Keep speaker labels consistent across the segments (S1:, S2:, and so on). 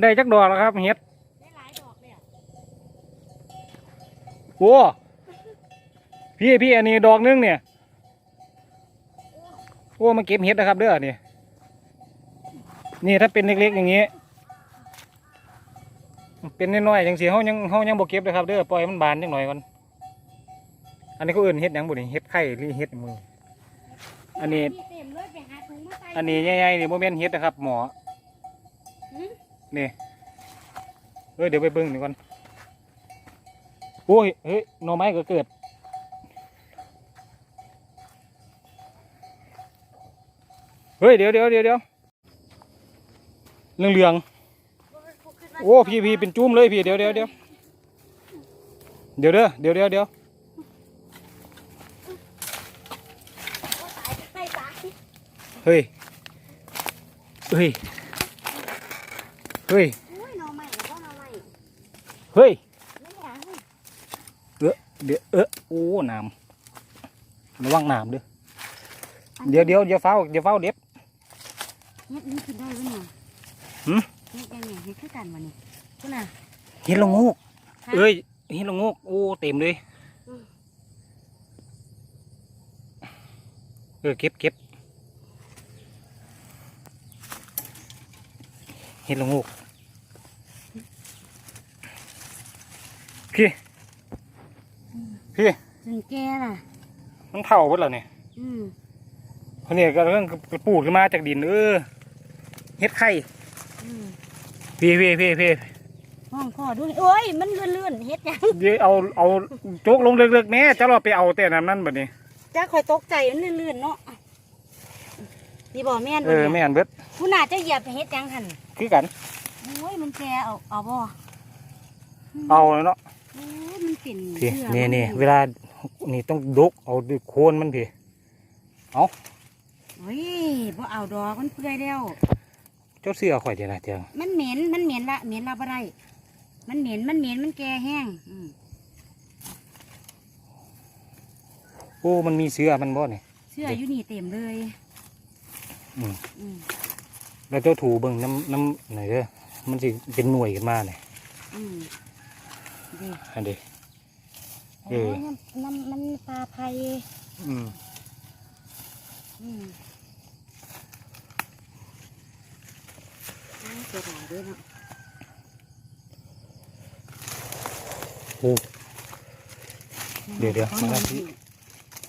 S1: ได้จักดอกแล้วครับเฮ็ด
S2: ได้หลายดอกเลยอะ
S1: โอ้พี่พี่อันนี้ดอกนึงเนี่ยโอ้มาเก็บเฮ็ดนะครับเด้อนี่นี่ถ้าเป็นเล็กๆอย่างนี้เป็นน้อยๆอย่างสีเขายังเขายังบ่เก็บเลยครับเด้อปล่อยมันบานจังหน่อยก่อนอันนี้เขาเอื่นเฮ็ดหยังบุนี่เฮ็ดไข่หรือเฮ็ดมือ อันนี้
S2: เต็มเลยไปหาถุงมาใส่
S1: อันนี้ใหญ่ๆนี่โมเมนเฮ็ดนะครับหมอ
S2: หืม
S1: นี่เอ้ยเดี๋ยวไปเบิ่งหน่อยก่อนโอ้ยเฮ้ยหน่อไม้ก็เกิดเฮ้ยเดี๋ยวเดี๋ยวเดี๋ยวเดี๋ยวเหลืองเหลืองโอ้พี่พี่เป็นจุ้มเลยพี่เดี๋ยวเดี๋ยวเดี๋ยวเดี๋ยวเด้อเดี๋ยวเดี๋ยวเดี๋ยวเฮ้ยเฮ้ย ฮ้ย
S2: อุ้ยหน่อใหม่ก็หน่อใหม่
S1: เฮ้ย
S2: ไม่อยากให้
S1: เดี๋ยวเออโอ้น้ำระวังน้ำเด้อเดี๋ยวเดี๋ยวเดี๋ยวเฝ้าเดี๋ยวเฝ้าเด็ด
S2: เฮ็ดนี่กินได้ไหมเนี่ย
S1: หืม
S2: เฮ็ดยังไงเฮ็ดคือกันวะนี่คุณน่ะ
S1: เห็นละงูก
S2: ฮะ
S1: เอ้ยเห็นละงูกโอ้เต็มเลย
S2: อืม
S1: เออเก็บเก็บเห็นละงูก พี่
S2: จนแก่ล่ะ
S1: มันเผาหมดแล้วเนี่ย
S2: อืม
S1: เขาเนี่ยก็เรื่องปลูกขึ้นมาจากดินเออเฮ็ดไข่
S2: อืม
S1: พี่พี่พี่พี่
S2: ห้องพ่อดูนี่โอ้ย มันลื่นๆเฮ็ดหยัง
S1: เดี๋ยวเอาเอาโจกลงเลือกๆแม่จะรอไปเอาแต่น้ำนั่นแบบนี้
S2: จ้าคอยตกใจมันลื่นๆเนาะนี่บ่แม่น
S1: เอ
S2: บ่
S1: อ
S2: เนี่ย
S1: แม่นเบิด
S2: คุณน่าจะเหยียบเฮ็ดหยังหั่น
S1: คือกัน
S2: โอ้ยมันแก่เอาเอาบ่
S1: เอาแล้วเนาะ
S2: โอ้ย มันเป็น
S1: พี่
S2: เสื้อ
S1: นี่
S2: มั
S1: นี่เวลานี่ต้องดกเอาด้วยโคนมันพี่
S2: โอ้ยบ่เอาดอกมันเปื่อยแล้ว
S1: เจ้าเสือข่อยจะนะเจ้า
S2: มันเหม็นมันเหม็นละเหม็นละบ่ได้มันเหม็นมันเหม็นมันแก่แห้งอืม
S1: โอ้มันมีเสือมันบ่เนี่ย
S2: เสื้ออยู่นี่เต็มเลย
S1: อืม
S2: อืม
S1: แล้วเจ้าถูเบิ่งน้ำน้ำไหนเด้อมันสิเป็นหน่วยขึ้นมาเนี่ย
S2: อืมดี
S1: อันเดีเอ
S2: โอ้
S1: อ
S2: ยน้ำมันปลาไผ่
S1: อืม
S2: อืมอ้าวเสียดายด้วยเนาะ
S1: โอ้เดี๋ยวเดี๋ยว
S2: อา
S1: มา
S2: หน่
S1: สิ
S2: อย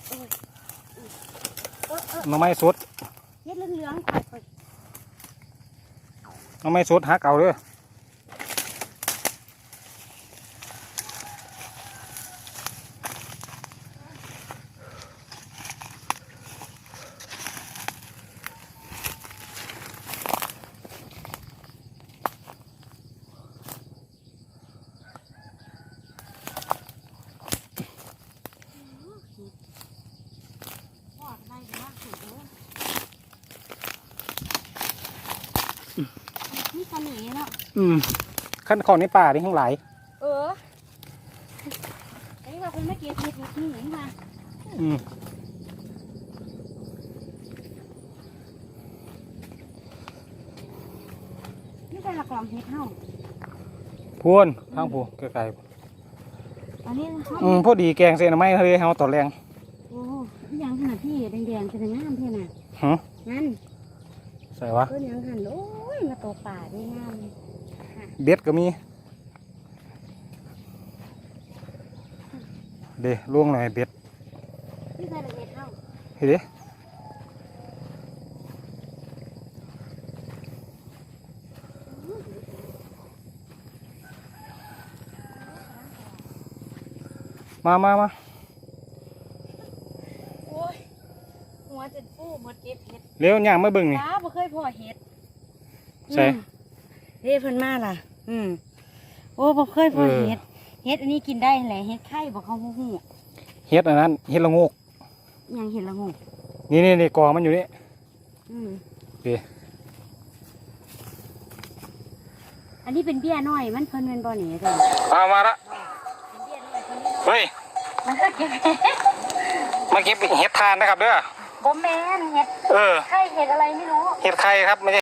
S2: เออเออ
S1: หน้ำไม้สด
S2: เฮ็ดเหลืองๆผัดไป
S1: หน้ำไม้สดหักเอาเด้อ
S2: ทอดได้เดี๋ยวว่าสุดเลย นี่เสน่ห์เนาะ
S1: อืมขั้นของในป่านี่ทั้งหลาย
S2: เออ อันนี้ว่าคงไม่เกี่ยวกับเห็ดนี่นี่มา
S1: อืม
S2: นี่เป็นละกล่องเห็ดเฮา
S1: พูนทางพูไกล
S2: อันนี้เฮา
S1: ๆอืมพอดีแกงเส้นหน้ำไม้ทะเลเฮาตอนแรง
S2: โอ้ ยยังขนาดที่แดงๆเป็นงามเท่าน่ะ
S1: ฮะ
S2: นั่น
S1: ใส่วะ
S2: ต้นยังหันโอ้ยมาตกป่าได้งาม
S1: เบ็ดก็มี เด้ล่วงหน่อยเบ็ด
S2: นี่คือเห็ดเฮา
S1: เฮ้ยเด้มามามา
S2: โอ้ย หัวจะฟูหมดเก็บเห็ด
S1: เร็วย่างมาเบิ่งนี่
S2: ป้าบ่เคยพอเห็ด
S1: ใช่
S2: อืมเฮ้เพิ่นมาล่ะ อืมโอ้บ่เคยพอเห็ดเห็ดอันนี้กินได้แหละเห็ดไข่บ่เข้าหู้
S1: เฮ็ดอันนั้นเฮ็ดละโงก
S2: ๆยังเห็ดละงู
S1: นี่นี่นี่กอมันอยู่นี่
S2: อืม
S1: โอเค
S2: อันนี้เป็นเบี้ยน้อย มันเพิ่นเป็นบ่หนีจ้ะ
S1: เอามาละ
S2: เป็นเบี้ยน้อยเพิ่นนี่
S1: เฮ้ย
S2: มันก็เก็บ
S1: มาเก็บเห็ดทานนะครับเด้อ
S2: บ่แม่นเห็ด
S1: เออ
S2: ไข่เห็ดอะไรไม่รู้
S1: เห็ดไข่ครับไม่ใช่